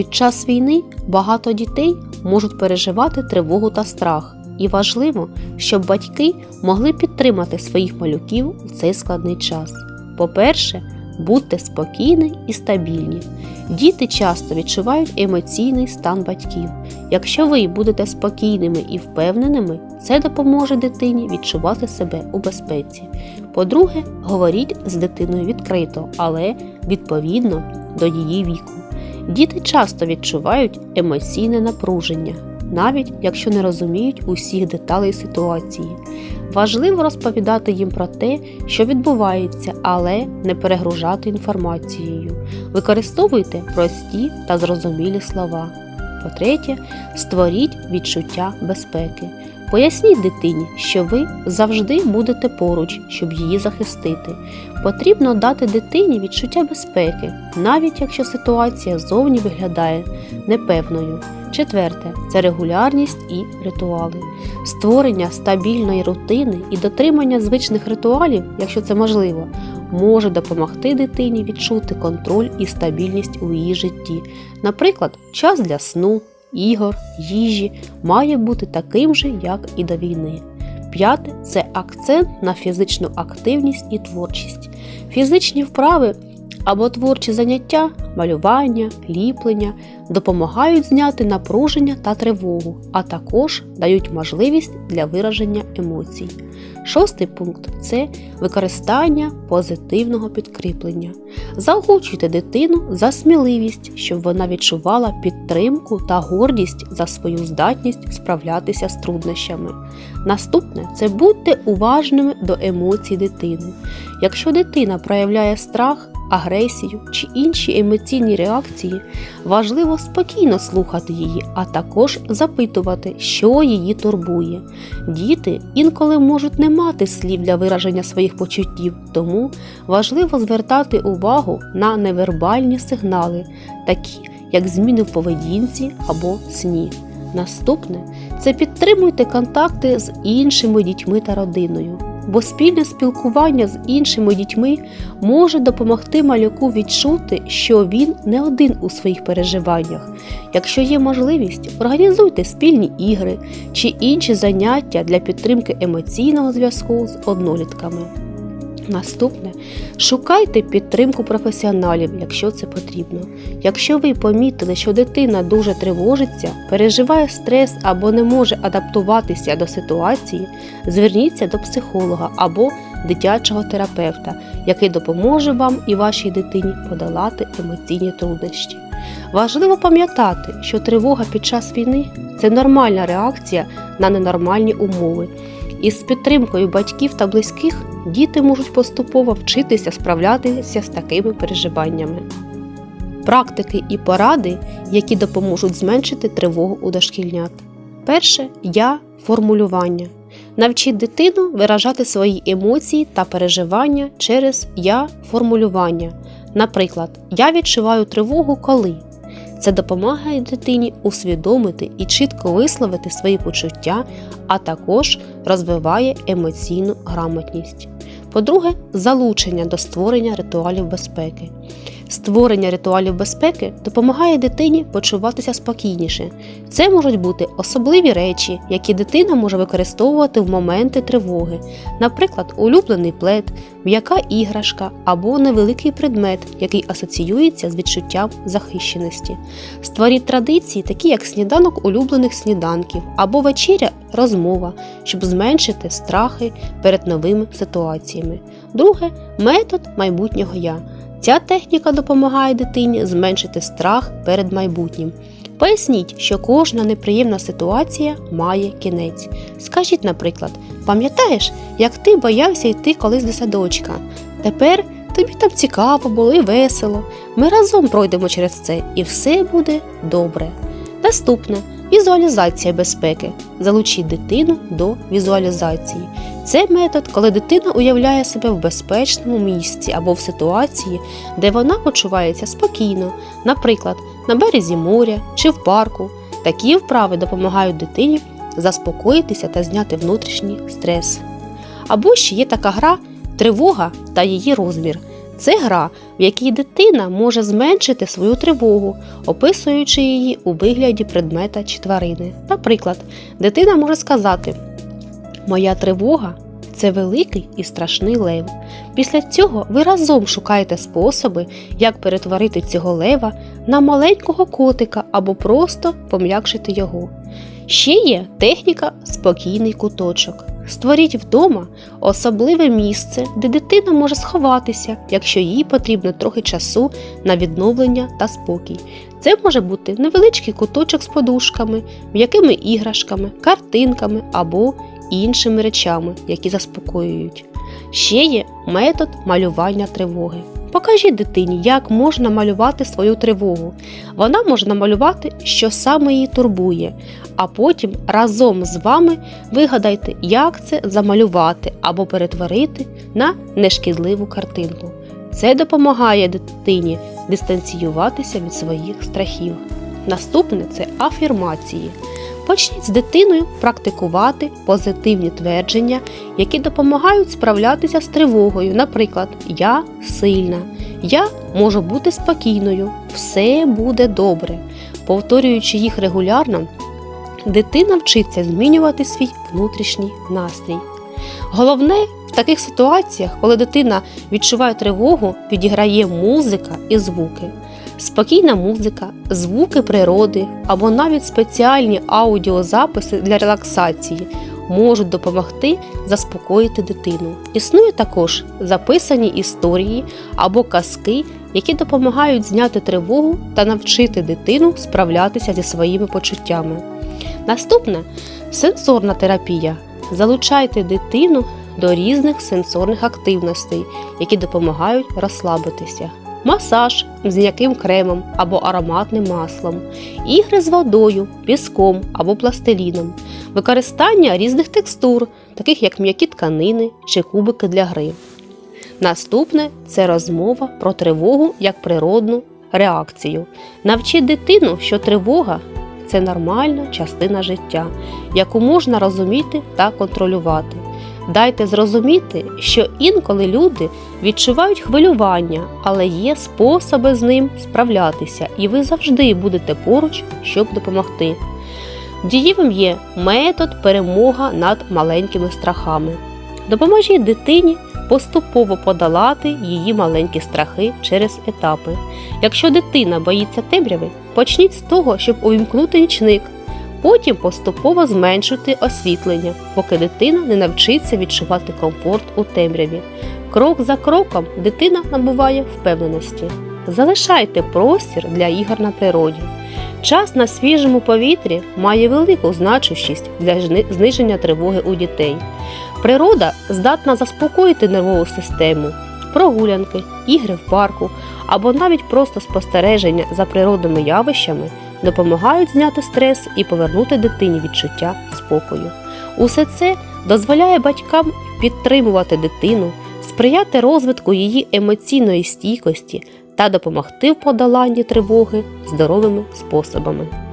Під час війни багато дітей можуть переживати тривогу та страх, і важливо, щоб батьки могли підтримати своїх малюків у цей складний час. По-перше, будьте спокійні і стабільні. Діти часто відчувають емоційний стан батьків. Якщо ви будете спокійними і впевненими, це допоможе дитині відчувати себе у безпеці. По-друге, говоріть з дитиною відкрито, але відповідно до її віку. Діти часто відчувають емоційне напруження, навіть якщо не розуміють усіх деталей ситуації. Важливо розповідати їм про те, що відбувається, але не перегружати інформацією. Використовуйте прості та зрозумілі слова. По-третє, створіть відчуття безпеки. Поясніть дитині, що ви завжди будете поруч, щоб її захистити. Потрібно дати дитині відчуття безпеки, навіть якщо ситуація зовні виглядає непевною. Четверте це регулярність і ритуали. Створення стабільної рутини і дотримання звичних ритуалів, якщо це можливо, може допомогти дитині відчути контроль і стабільність у її житті. Наприклад, час для сну, ігор, їжі має бути таким же, як і до війни. П'яте це акцент на фізичну активність і творчість. Фізичні вправи або творчі заняття, малювання, ліплення допомагають зняти напруження та тривогу, а також дають можливість для вираження емоцій. Шостий пункт це використання позитивного підкріплення. Заохочуйте дитину за сміливість, щоб вона відчувала підтримку та гордість за свою здатність справлятися з труднощами. Наступне це будьте уважними до емоцій дитини. Якщо дитина проявляє страх, агресію чи інші емоційні реакції, важливо спокійно слухати її, а також запитувати, що її турбує. Діти інколи можуть не мати слів для вираження своїх почуттів, тому важливо звертати увагу на невербальні сигнали, такі як зміни в поведінці або сні. Наступне це підтримуйте контакти з іншими дітьми та родиною, бо спільне спілкування з іншими дітьми може допомогти малюку відчути, що він не один у своїх переживаннях. Якщо є можливість, організуйте спільні ігри чи інші заняття для підтримки емоційного зв'язку з однолітками. Наступне шукайте підтримку професіоналів, якщо це потрібно. Якщо ви помітили, що дитина дуже тривожиться, переживає стрес або не може адаптуватися до ситуації, зверніться до психолога або дитячого терапевта, який допоможе вам і вашій дитині подолати емоційні труднощі. Важливо пам'ятати, що тривога під час війни це нормальна реакція на ненормальні умови. І з підтримкою батьків та близьких діти можуть поступово вчитися справлятися з такими переживаннями. Практики і поради, які допоможуть зменшити тривогу у дошкільнят. Перше я формулювання. Навчіть дитину виражати свої емоції та переживання через я формулювання. Наприклад, я відчуваю тривогу коли. Це допомагає дитині усвідомити і чітко висловити свої почуття, а також розвиває емоційну грамотність. По-друге, залучення до створення ритуалів безпеки. Створення ритуалів безпеки допомагає дитині почуватися спокійніше. Це можуть бути особливі речі, які дитина може використовувати в моменти тривоги, наприклад, улюблений плед, м'яка іграшка або невеликий предмет, який асоціюється з відчуттям захищеності. Створіть традиції, такі як сніданок улюблених сніданків або вечеря розмова, щоб зменшити страхи перед новими ситуаціями. Друге метод майбутнього я. Ця техніка допомагає дитині зменшити страх перед майбутнім. Поясніть, що кожна неприємна ситуація має кінець. Скажіть, наприклад, пам'ятаєш, як ти боявся йти колись до садочка? Тепер тобі там цікаво було і весело. Ми разом пройдемо через це і все буде добре. Наступне візуалізація безпеки. Залучіть дитину до візуалізації. Це метод, коли дитина уявляє себе в безпечному місці або в ситуації, де вона почувається спокійно, наприклад, на березі моря чи в парку. Такі вправи допомагають дитині заспокоїтися та зняти внутрішній стрес. Або ще є така гра тривога та її розмір. Це гра, в якій дитина може зменшити свою тривогу, описуючи її у вигляді предмета чи тварини. Наприклад, дитина може сказати: Моя тривога це великий і страшний лев. Після цього ви разом шукаєте способи, як перетворити цього лева на маленького котика або просто пом'якшити його. Ще є техніка спокійний куточок. Створіть вдома особливе місце, де дитина може сховатися, якщо їй потрібно трохи часу на відновлення та спокій. Це може бути невеличкий куточок з подушками, м'якими іграшками, картинками або іншими речами, які заспокоюють. Ще є метод малювання тривоги. Покажіть дитині, як можна малювати свою тривогу. Вона може намалювати, що саме її турбує, а потім разом з вами вигадайте, як це замалювати або перетворити на нешкідливу картинку. Це допомагає дитині дистанціюватися від своїх страхів. Наступне це афірмації. Почніть з дитиною практикувати позитивні твердження, які допомагають справлятися з тривогою. Наприклад, я сильна, я можу бути спокійною, все буде добре. Повторюючи їх регулярно, дитина вчиться змінювати свій внутрішній настрій. Головне в таких ситуаціях, коли дитина відчуває тривогу, підіграє музика і звуки. Спокійна музика, звуки природи або навіть спеціальні аудіозаписи для релаксації можуть допомогти заспокоїти дитину. Існують також записані історії або казки, які допомагають зняти тривогу та навчити дитину справлятися зі своїми почуттями. Наступне сенсорна терапія. Залучайте дитину до різних сенсорних активностей, які допомагають розслабитися. Масаж з м'яким кремом або ароматним маслом, ігри з водою, піском або пластиліном, використання різних текстур, таких як м'які тканини чи кубики для гри. Наступне це розмова про тривогу як природну реакцію. Навчіть дитину, що тривога це нормальна частина життя, яку можна розуміти та контролювати. Дайте зрозуміти, що інколи люди відчувають хвилювання, але є способи з ним справлятися, і ви завжди будете поруч, щоб допомогти. Дієвим є метод перемога над маленькими страхами. Допоможіть дитині поступово подолати її маленькі страхи через етапи. Якщо дитина боїться темряви, почніть з того, щоб увімкнути нічник. Потім поступово зменшуйте освітлення, поки дитина не навчиться відчувати комфорт у темряві. Крок за кроком дитина набуває впевненості. Залишайте простір для ігор на природі. Час на свіжому повітрі має велику значущість для зниження тривоги у дітей. Природа здатна заспокоїти нервову систему, прогулянки, ігри в парку або навіть просто спостереження за природними явищами допомагають зняти стрес і повернути дитині відчуття спокою. Усе це дозволяє батькам підтримувати дитину, сприяти розвитку її емоційної стійкості та допомогти в подоланні тривоги здоровими способами.